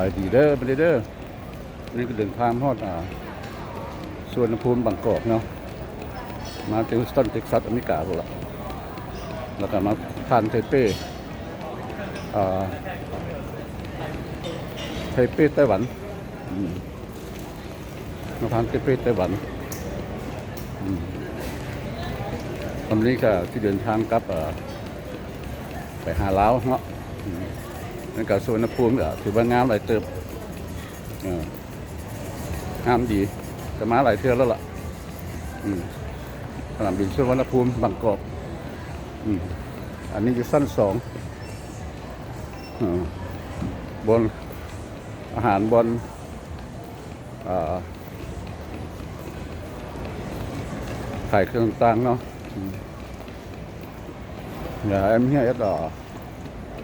ายดีเด้อไปเด้อนี่ก็เดินทางฮอดอ่าสวนภูมิบางกอกเนาะ มาถึงสตันเท็กซัสอเมริกาพุ่นละแล้วก็มาทานไทเป้อ่าไทเป้ไต้หวันมมาทานไทเป้ไต้หวันอืมวันนี้ก็ที่เดินทางกลับไปหาลาวเนาะ นั่นก็สวนภูมิก็ถือว่างามหลายเติบงามดีแต่มาหลายเทือแล้วล่ะสนามบินสุวรรณภูมิบางกอกอันนี้อยู่สั้นสองอบนอาหารบนอ่าขายเครื่องต่างเนาะอย่าแอมเฮียเอสดอ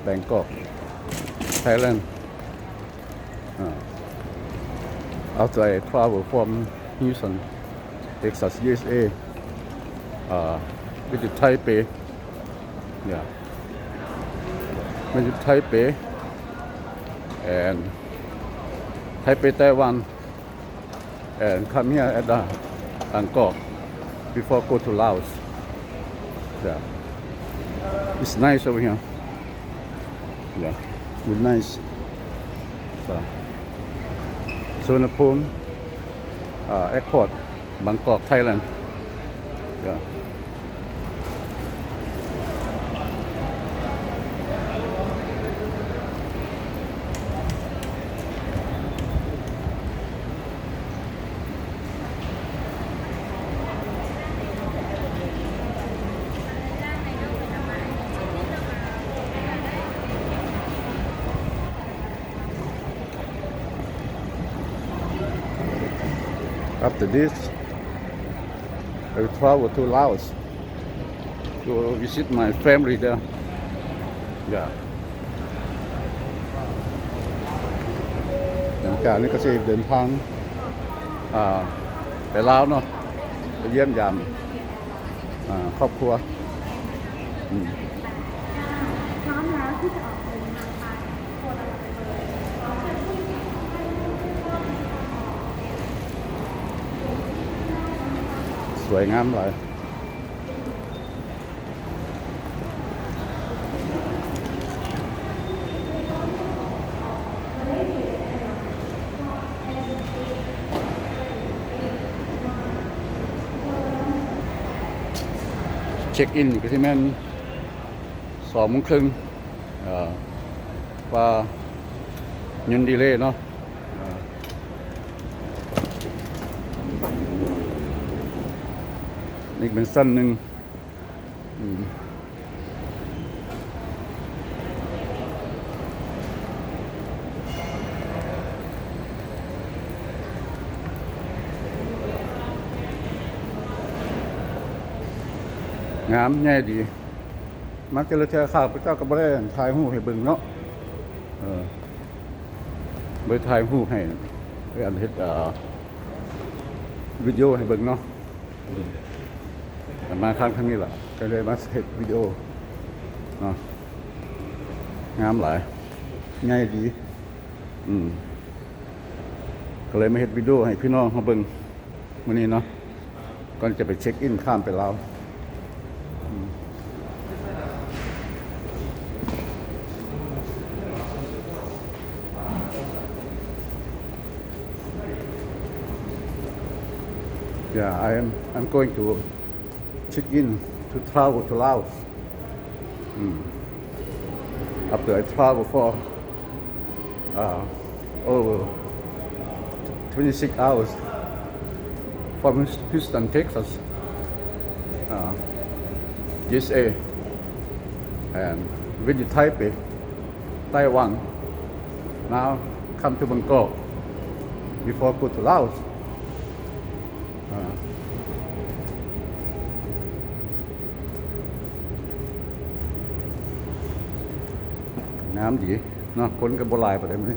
แบงกอก Thailand. Uh, after I travel from Houston, Texas, USA, uh, visit Taipei. Yeah. Visit Taipei and Taipei, Taiwan, and come here at uh, Bangkok before go to Laos. Yeah. It's nice over here. Yeah. It's nice. So, สุวรรณภูมิอ่า airport บางกอกไทยแลนด์ Yeah. 'After this, I will travel to Laos to visit my family there. Yeah. หลังจากนี้ก็จะเดินทางไปลาวเนาะไปเยี่ยมยามครอบครัวพร้อมแล้วที่จะออกเดินทางไปโคนอะไรไปเลย สวยงามหลายเช็คอินก็ที่แม่นสองโมงครึ่งว่ายันดีเลยเนาะเอ่อ นี่เป็นสั้นหนึ่งงามแน่ดี มักจะเลยเจอข่าวพระเจ้ากับบ่ได้ถ่ายหูให้เบิ่งเนาะเออบ่ได้ถ่ายหูให้ไปอันเฮ็ดอ่าวิดีโอให้เบิ่งเนาะ มาครั้งครั้งนี้แหละก็เลยมาเสร็จวิดีโอเนาะงามหลาย ง่ายดี อืมก็เลยมาเห็ดวิดีโอให้พี่น้องเขาเบิ่งวันนี้เนาะก่อนจะไปเช็คอินข้ามไปลาวอืม Yeah, I am. I'm going to check in to travel to Laos. Mm. After I travel for uh, over 26 hours from Houston, Texas, uh, USA, and visit Taipei, Taiwan. Now come to Bangkok before I go to Laos. อ่ น้ำดีเนาะคนกับโบราณไปเได้ไหม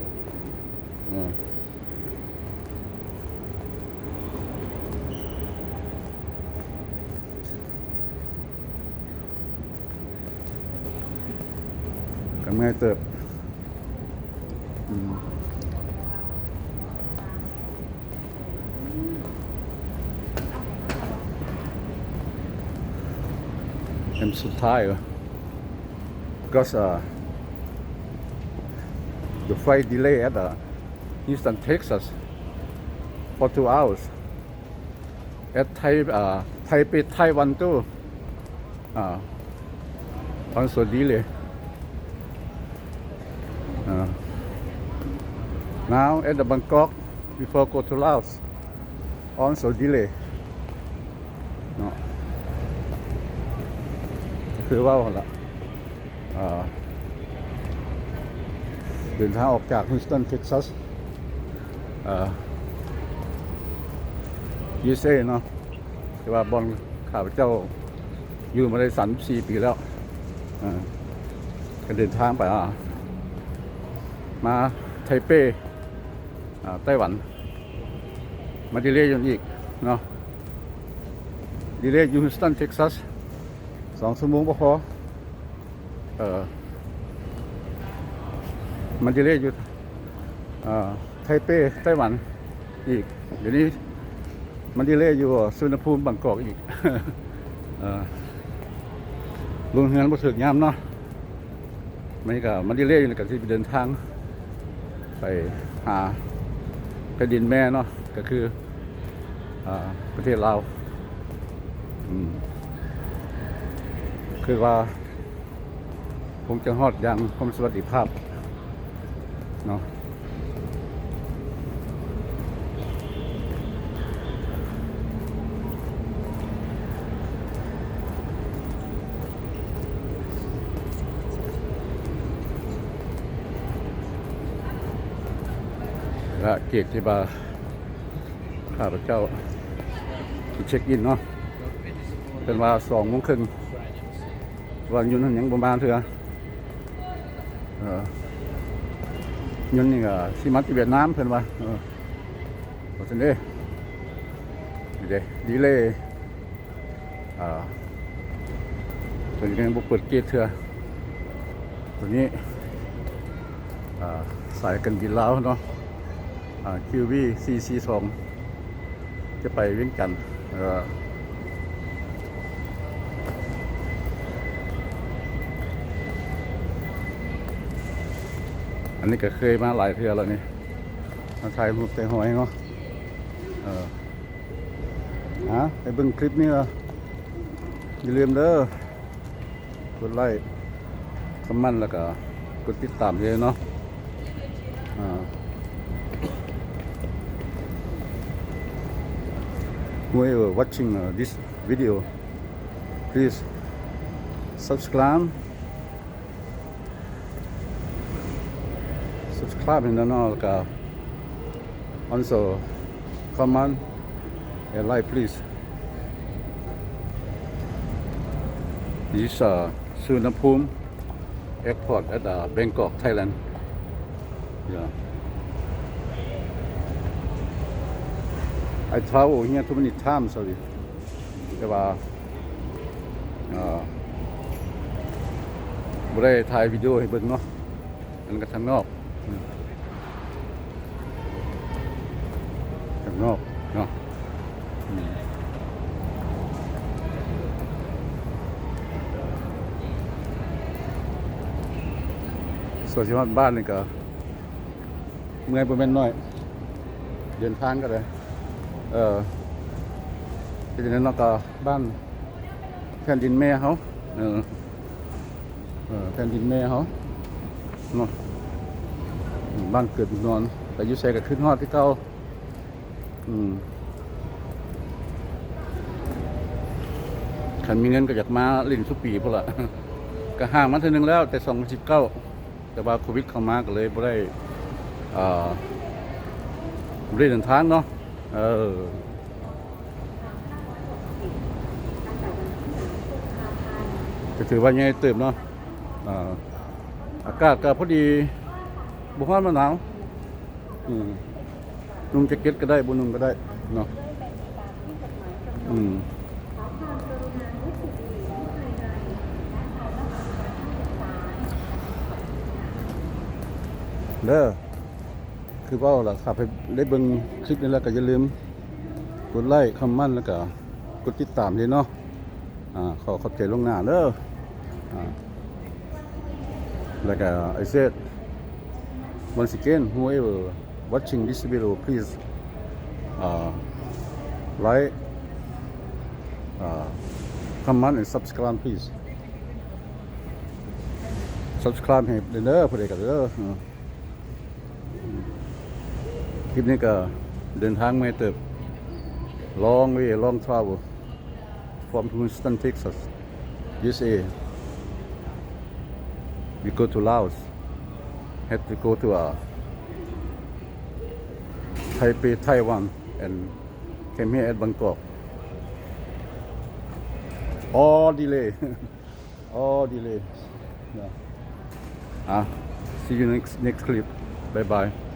กันเมื่อเติบเป็นสุดท้ายก็สา the flight delay at uh, Houston, Texas for two hours. At Tai, uh, Taipei, Taiwan too. Uh, also delay. Uh, now at the Bangkok before go to Laos also delay. No. คือว่าหั่นละอ่า เดินทางออกจากฮิวสตันเท็กซัสยูเซ่เนาะแต่ว่าบอลข้าพเจ้าอยู่มาได้สันสี่ปีแล้วก็เดินทางไปมาไทเปอ่าไต้หวัน มาดีเลยอยู่อีกเนาะดีเลยอยู่ฮิวสตันเท็กซัสสองชั่วโมงก็พอเออ มันจะเรียกอยู่ไทเปไต้หวันอีก เดี๋ยวนี้มันจะเรียกอยู่สุวรณภูมิบางกอกอีกลุงเฮือนบ่ถึกยามเนาะมันก็มันจะเรียกอยู่ในการที่เดินทาง ไปหาแผ่นดินแม่เนาะก็คืออประเทศลาวคือว่าคงจะฮอดย่างความสวัสดิภาพ เนาะและเกียรติบาข้าพเจ้าเช็คอินเนาะเป็นว่าสองโมงครึ่งวันยุนนั่นยังประมาณเถอะเออ ยุนนี่ก็สิมาที่เวียดนามเพิ่นว่าเออว่าซั่นเด้นี่เด้ดีเลยอ่าตัวนี้ยังบ่เปิดเกตเถอตัวนี้อ่าสายกันบินลาวเนาะอ่า QV CC2 จะไปเวียงจันเออ อันนี้ก็เคยมาหลายเทื่อแล้วนี่มาถ่ายรูปแต่หอยเนาะเออฮะไปเบิ่งคลิปนี้เหรออย่าลืมเด้อกดไลค์คอมเมนต์แล้วก็กดติดตามเลยเนาะอ่า Whoever watching uh, this video, please subscribe subscribe and then all uh, also comment and like please this uh, Suvarnabhumi airport at uh, Bangkok Thailand yeah I travel here too many times sorry แต่ว่าเอ่อบ่ได้ถ่ายวิดีโอให้เบิ่งเนาะอันก็ทางนอก ข้างนอกเนาะอืมส่วนที่ว่าบ้านนี่ก็เมื่อยประมาณน้อย เดินทางก็เลยเออที่นี้นเราก็บ้านแผ่นดินแม่เขาเออแผ่นดินแม่เขาเนาะ บ้านเกิดเมืองนอน แต่ยุใส่ก็ขึ้นฮอดที่เก่าอืมขันมีเงินก็อยากมาล่นทุปีพอละก็ห่างมาเทีนึงแล้ว แต่สองสิบเก้าแต่ว่าโควิดเข้ามาก็เลยบ่ได้อ่าบ่ได้เดินทางเนาะเออก็ถือว่ายังเติมเนาะอ่าอากาศก็พอดี บุฮ้อนมาหนาวอืมนุ่งแจ็คเก็ตก็ได้บนนุ่งก็ได้เนาะอืมเด้อคือว่าล่ะขับไปได้เบิ่งคลิปนี้แล้วก็อย่าลืม กดไลค์คอมเมนต์แล้วก็กดติดตามเลยเนาะอ่าขอขอบใจล่วงหน้าเด้ออ่าแล้วก็ I said once again whoever watching this video please uh, like uh, comment and subscribe please subscribe ให้เด้อผู้ใดก็เด้ออืมคลิปนี้ก็เดินทางไม่เติบ long way long travel from Houston Texas USA we go to Laos had to go to Taipei Taiwan and came here at Bangkok. All delay. All delay. Yeah. ah see you next next clip. Bye bye